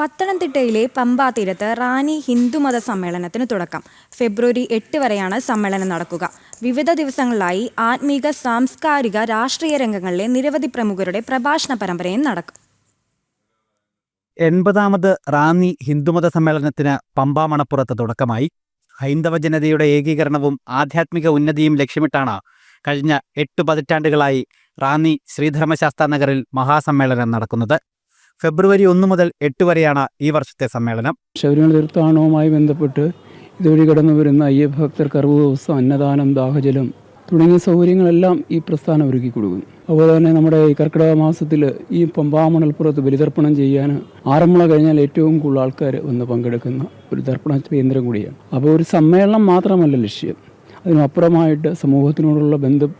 പത്തനംതിട്ടയിലെ പമ്പാ തീരത്ത് റാനി ഹിന്ദുമത സമ്മേളനത്തിന് തുടക്കം. ഫെബ്രുവരി എട്ട് വരെയാണ് സമ്മേളനം നടക്കുക. വിവിധ ദിവസങ്ങളിലായി ആത്മീക സാംസ്കാരിക രാഷ്ട്രീയ രംഗങ്ങളിലെ നിരവധി പ്രമുഖരുടെ പ്രഭാഷണ പരമ്പരയും നടക്കും. എൺപതാമത് റാന്നി ഹിന്ദുമത സമ്മേളനത്തിന് പമ്പാ മണപ്പുറത്ത് തുടക്കമായി. ഹൈന്ദവ ജനതയുടെ ഏകീകരണവും ആധ്യാത്മിക ഉന്നതിയും ലക്ഷ്യമിട്ടാണ് കഴിഞ്ഞ എട്ട് പതിറ്റാണ്ടുകളായി റാന്നി ശ്രീധർമ്മശാസ്ത്ര നഗറിൽ മഹാസമ്മേളനം നടക്കുന്നത്. ഫെബ്രുവരി ഒന്ന് മുതൽ എട്ട് വരെയാണ് ഈ വർഷത്തെ സമ്മേളനം. ശബരിമല തീർത്ഥാടനവുമായി ബന്ധപ്പെട്ട് ഇതുവഴി കടന്നു വരുന്ന അയ്യഭക്തർ അറുപത് ദിവസം അന്നദാനം ദാഹജലം തുടങ്ങിയ സൗകര്യങ്ങളെല്ലാം ഈ പ്രസ്ഥാനം ഒരുക്കി കൊടുക്കും. അതുപോലെ തന്നെ നമ്മുടെ ഈ കർക്കിടക മാസത്തിൽ ഈ പമ്പാമണൽപ്പുറത്ത് ബലിതർപ്പണം ചെയ്യാൻ ആറന്മുള കഴിഞ്ഞാൽ ഏറ്റവും കൂടുതൽ ആൾക്കാർ വന്ന് പങ്കെടുക്കുന്ന ഒരു തർപ്പണ കേന്ദ്രം കൂടിയാണ്. അപ്പോൾ ഒരു സമ്മേളനം മാത്രമല്ല ലക്ഷ്യം. അതിനപ്പുറമായിട്ട് സമൂഹത്തിനോടുള്ള ബന്ധം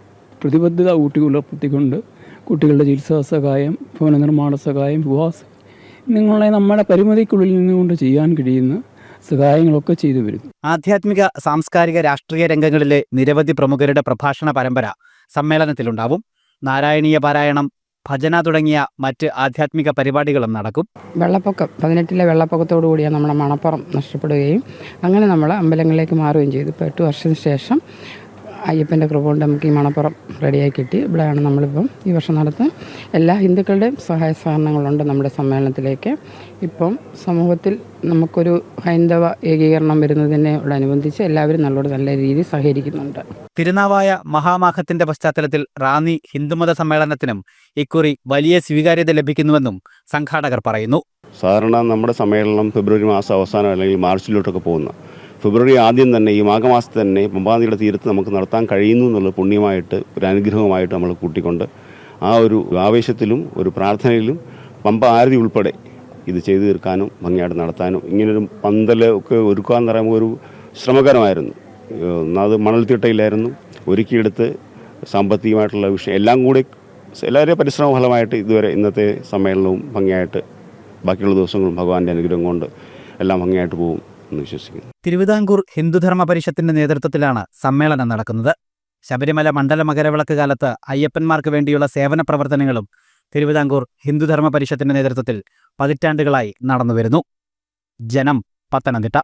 പ്രതിബദ്ധത ഊട്ടിയുലർത്തിക്കൊണ്ട് കുട്ടികളുടെ ചികിത്സാ സഹായം ഭവന നിർമ്മാണ സഹായം. വിവാഹ നിങ്ങളെ നമ്മുടെ പരിമിതിക്കുള്ളിൽ നിന്നുകൊണ്ട് ചെയ്യാൻ കഴിയുന്ന സഹായങ്ങളൊക്കെ ചെയ്തു വരുന്നു ആധ്യാത്മിക സാംസ്കാരിക രാഷ്ട്രീയ രംഗങ്ങളിലെ നിരവധി പ്രമുഖരുടെ പ്രഭാഷണ പരമ്പര സമ്മേളനത്തിലുണ്ടാവും. നാരായണീയ പാരായണം ഭജന തുടങ്ങിയ മറ്റ് ആധ്യാത്മിക പരിപാടികളും നടക്കും. വെള്ളപ്പൊക്കം പതിനെട്ടിലെ വെള്ളപ്പൊക്കത്തോടു കൂടിയാണ് നമ്മുടെ മണപ്പുറം നഷ്ടപ്പെടുകയും അങ്ങനെ നമ്മൾ അമ്പലങ്ങളിലേക്ക് മാറുകയും ചെയ്തു. ഇപ്പോൾ എട്ട് വർഷത്തിന് ശേഷം അയ്യപ്പന്റെ കൃപ കൊണ്ട് നമുക്ക് ഈ മണപ്പുറം റെഡിയായി കിട്ടി. ഇവിടെയാണ് നമ്മളിപ്പം ഈ വർഷം നടത്തുന്നത് എല്ലാ ഹിന്ദുക്കളുടെയും സഹായ സഹകരണങ്ങളുണ്ട് നമ്മുടെ സമ്മേളനത്തിലേക്ക്. ഇപ്പം സമൂഹത്തിൽ നമുക്കൊരു ഹൈന്ദവ ഏകീകരണം വരുന്നതിനോടനുബന്ധിച്ച് എല്ലാവരും നല്ലൊരു നല്ല രീതി സഹകരിക്കുന്നുണ്ട്. തിരുനാവായ മഹാമാഹത്തിന്റെ പശ്ചാത്തലത്തിൽ റാന്നി ഹിന്ദുമത സമ്മേളനത്തിനും ഇക്കുറി വലിയ സ്വീകാര്യത ലഭിക്കുന്നുവെന്നും സംഘാടകർ പറയുന്നു. സാധാരണ നമ്മുടെ സമ്മേളനം ഫെബ്രുവരി മാസം അവസാനം അല്ലെങ്കിൽ മാർച്ചിലോട്ടൊക്കെ പോകുന്ന ഫെബ്രുവരി ആദ്യം തന്നെ ഈ മാഘമാസത്തിൽ തന്നെ പമ്പാനദിയുടെ തീരത്ത് നമുക്ക് നടത്താൻ കഴിയുന്നു എന്നുള്ളത് പുണ്യമായിട്ട് ഒരു അനുഗ്രഹമായിട്ട് നമ്മൾ കൂട്ടിക്കൊണ്ട് ആ ഒരു ആവേശത്തിലും ഒരു പ്രാർത്ഥനയിലും പമ്പ ആരതി ഉൾപ്പെടെ ഇത് ചെയ്തു തീർക്കാനും ഭംഗിയായിട്ട് നടത്താനും ഇങ്ങനൊരു പന്തൽ ഒക്കെ ഒരുക്കുക എന്ന് പറയുമ്പോൾ ഒരു ശ്രമകരമായിരുന്നു. അത് മണൽ മണൽത്തിട്ടയിലായിരുന്നു ഒരുക്കിയെടുത്ത് സാമ്പത്തികമായിട്ടുള്ള വിഷയം എല്ലാം കൂടി എല്ലാവരുടെയും പരിശ്രമ ഫലമായിട്ട് ഇതുവരെ ഇന്നത്തെ സമ്മേളനവും ഭംഗിയായിട്ട് ബാക്കിയുള്ള ദിവസങ്ങളും ഭഗവാന്റെ അനുഗ്രഹം കൊണ്ട് എല്ലാം ഭംഗിയായിട്ട് പോകും. എന്ന് വിശ്വസിക്കുന്നു. തിരുവിതാംകൂർ ഹിന്ദുധർമ്മ പരിഷത്തിന്റെ നേതൃത്വത്തിലാണ് സമ്മേളനം നടക്കുന്നത്. ശബരിമല മണ്ഡല മകരവിളക്ക് കാലത്ത് അയ്യപ്പന്മാർക്ക് വേണ്ടിയുള്ള സേവന പ്രവർത്തനങ്ങളും തിരുവിതാംകൂർ ഹിന്ദുധർമ്മ പരിഷത്തിന്റെ നേതൃത്വത്തിൽ പതിറ്റാണ്ടുകളായി നടന്നുവരുന്നു. ജനം പത്തനംതിട്ട.